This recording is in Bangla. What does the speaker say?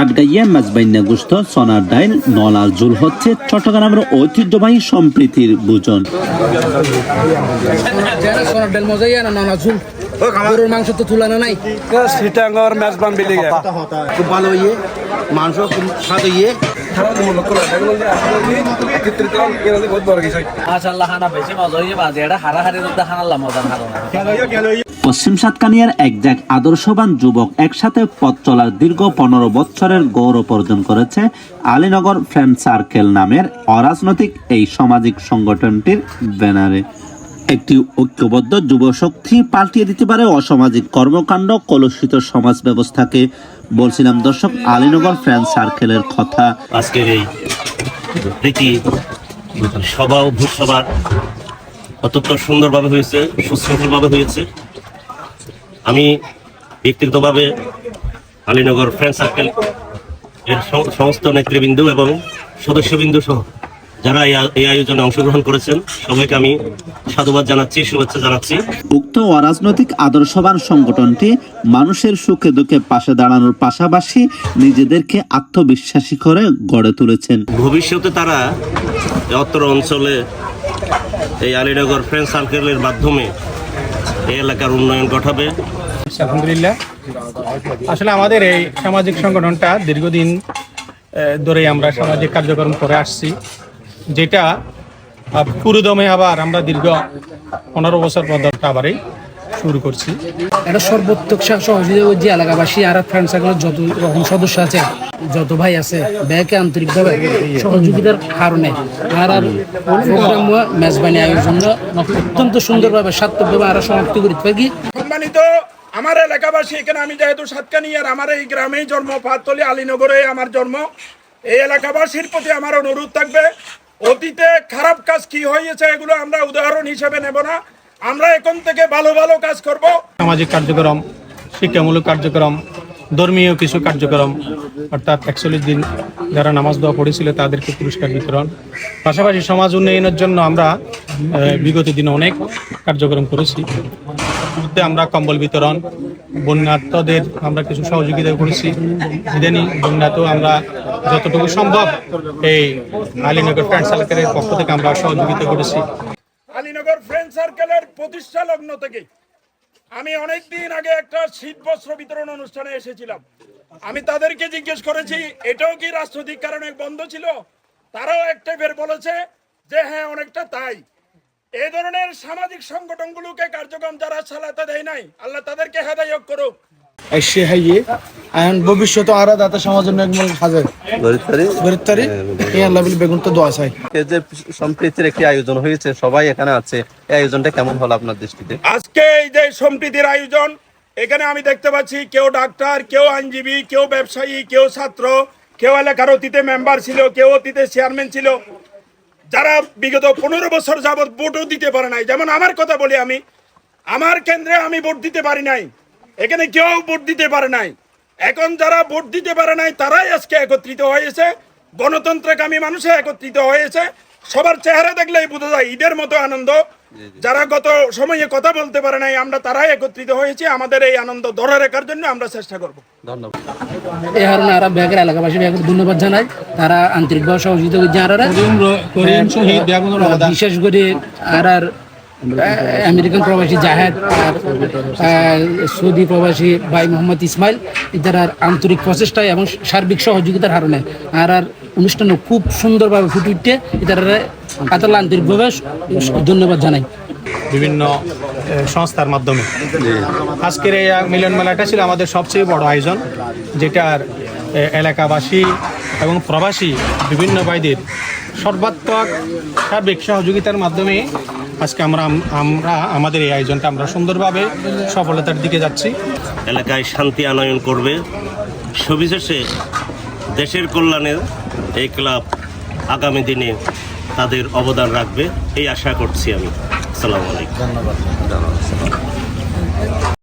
চাটগাইয়া মাছবাইন্যা গুস্ত সোনার ডাইল নলাল জুল হচ্ছে চট্টগ্রামের ঐতিহ্যবাহী সম্প্রীতির ভোজন। সোনার না নানা ঝুল গরুর মাংস তো তুলানো নাই। সিটাঙ্গর মেজবান বিল্ডিং খুব ভালো ইয়ে মাংস খুব স্বাদ ইয়ে। পশ্চিম সাতকানিয়ার একজাক আদর্শবান যুবক একসাথে পথ চলার দীর্ঘ পনেরো বছরের গৌরব অর্জন করেছে আলীনগর ফ্রেন্ড সার্কেল নামের অরাজনৈতিক এই সামাজিক সংগঠনটির ব্যানারে। একটি ঐক্যবদ্ধ যুব শক্তি পাল্টিয়ে দিতে পারে অসামাজিক কর্মকাণ্ড, কলুষিত সমাজ ব্যবস্থাকে। বলছিলাম দর্শক, আলীনগর ফ্রেন্ড সার্কেলের কথা। আজকের এই রীতি সভা ও ভূসভা অত্যন্ত সুন্দরভাবে হয়েছে, সুশৃঙ্খলভাবে হয়েছে। আমি ব্যক্তিগতভাবে আলীনগর ফ্রেন্ড সার্কেল এর সমস্ত নেতৃবৃন্দ এবং সদস্যবৃন্দ সহ যারা এই আয়োজনে অংশগ্রহণ করেছেন সবাইকে আমি সাধুবাদ জানাচ্ছি শুভেচ্ছা জানাচ্ছি। উক্ত অরাজনৈতিক আদর্শবান সংগঠনটি মানুষের সুখে দুঃখে পাশে দাঁড়ানোর পাশাপাশি নিজেদেরকে আত্মবিশ্বাসী করে গড়ে তুলেছেন। ভবিষ্যতে তারা অত্র অঞ্চলে এই আলীনগর ফ্রেন্ড সার্কেলের মাধ্যমে এই এলাকার উন্নয়ন ঘটাবে। আলহামদুলিল্লাহ। আসলে আমাদের এই সামাজিক সংগঠনটা দীর্ঘদিন ধরে আমরা সামাজিক কার্যক্রম করে আসছি। যেটা পুরোদমে আবার আমরা দীর্ঘ পনেরো বছর পর্যন্ত আবারই শুরু করছি। এটা সর্বোত্তক সহযোগিতা যে এলাকাবাসী আর ফ্রেন্ড সার্কেলের যত রকম সদস্য আছে যত ভাই আছে ব্যাকে আন্তরিকভাবে সহযোগিতার কারণে আর আর প্রোগ্রাম মেজবানি আয়োজন অত্যন্ত সুন্দরভাবে সার্থকভাবে আর সমাপ্তি করতে পারি। সম্মানিত আমার এলাকাবাসী এখানে আমি যেহেতু সাতকানি আর আমার এই গ্রামেই জন্ম পাতলি আলীনগরে আমার জন্ম। এই এলাকাবাসীর প্রতি আমার অনুরোধ থাকবে অতীতে খারাপ কাজ কি হয়েছে এগুলো আমরা উদাহরণ হিসেবে নেব না। আমরা এখন থেকে ভালো ভালো কাজ করব। সামাজিক কার্যক্রম, শিক্ষামূলক কার্যক্রম, ধর্মীয় কিছু কার্যক্রম, অর্থাৎ একচল্লিশ দিন যারা নামাজ দোয়া পড়েছিল তাদেরকে পুরস্কার বিতরণ। পাশাপাশি সমাজ উন্নয়নের জন্য আমরা বিগত দিনে অনেক কার্যক্রম করেছি। আমরা কম্বল বিতরণ বন্যার্থদের আমরা কিছু সহযোগিতা করেছি। ইদানি বন্যাতেও আমরা যতটুকু সম্ভব এই আলীনগর ফ্রেন্ড সার্কেলের পক্ষ থেকে আমরা সহযোগিতা করেছি। আলীনগর ফ্রেন্ড সার্কেলের প্রতিষ্ঠা লগ্ন থেকে আমি অনেক দিন আগে একটা শীত বস্ত্র বিতরণ অনুষ্ঠানে এসেছিলাম। আমি তাদেরকে জিজ্ঞেস করেছি, এটাও কি রাজনৈতিক কারণে বন্ধ ছিল? তারাও একটা ফের বলেছে যে হ্যাঁ অনেকটা তাই। এই ধরনের সামাজিক সংগঠনগুলোকে কার্যক্রম যারা চালাতে দেয় নাই আল্লাহ তাদেরকে হেদায়ত করুক। এসে হাইয়ে এখন ভবিষ্যতে আরও দাতা সমাজের একমল হাজার। এই আল্লাহ বিল বেগুন তো দোয়া চাই। এই যে সম্প্রীতির একটি আয়োজন হয়েছে সবাই এখানে আছে এই আয়োজনটা কেমন হলো আপনার দৃষ্টিতে? আজকে এই যে সম্প্রীতির আয়োজন এখানে আমি দেখতে পাচ্ছি কেউ ডাক্তার কেউ আইনজীবী কেউ ব্যবসায়ী কেউ ছাত্র কেউ এলাকার অতীতে মেম্বার ছিল কেউ অতীতে চেয়ারম্যান ছিল। যারা বিগত পনেরো বছর যাবৎ ভোটও দিতে পারে নাই, যেমন আমার কথা বলি আমি, আমার কেন্দ্রে আমি ভোট দিতে পারি নাই, এখানে কেউ ভোট দিতে পারে নাই। এখন যারা ভোট দিতে পারে নাই, তারাই আজকে একত্রিত হয়েছে গণতন্ত্রকামী মানুষে একত্রিত হয়েছে সবার চেহারা দেখলেই বোঝা যায় ঈদের মতো আনন্দ। যারা গত সময়ে কথা বলতে পারে নাই আমরা তারাই একত্রিত হয়েছি। আমাদের এই আনন্দ ধরে রাখার জন্য আমরা চেষ্টা করব। ধন্যবাদ। এই আর ব্যাগের এলাকাবাসী ধন্যবাদ জানাই। তারা আন্তরিকভাবে সহযোগিতা করছে বিশেষ করে আর আর আমেরিকান প্রবাসী জাহেদ সৌদি প্রবাসী ভাই মোহাম্মদ ইসমাইল এদের আন্তরিক প্রচেষ্টায় এবং সার্বিক সহযোগিতার কারণে আর আর অনুষ্ঠানে খুব সুন্দরভাবে ফুটে উঠতে এদের আতাল আন্তরিকভাবে ধন্যবাদ জানাই। বিভিন্ন সংস্থার মাধ্যমে। আজকের এই মিলন মেলাটা ছিল আমাদের সবচেয়ে বড় আয়োজন যেটার এলাকাবাসী এবং প্রবাসী বিভিন্ন ভাইদের সর্বাত্মক সার্বিক সহযোগিতার মাধ্যমে আজকে আমরা আমরা আমাদের এই আয়োজনটা আমরা সুন্দরভাবে সফলতার দিকে যাচ্ছি। এলাকায় শান্তি আনয়ন করবে। সবিশেষে দেশের কল্যাণে এই ক্লাব আগামী দিনে তাদের অবদান রাখবে এই আশা করছি আমি। আসসালামু আলাইকুম।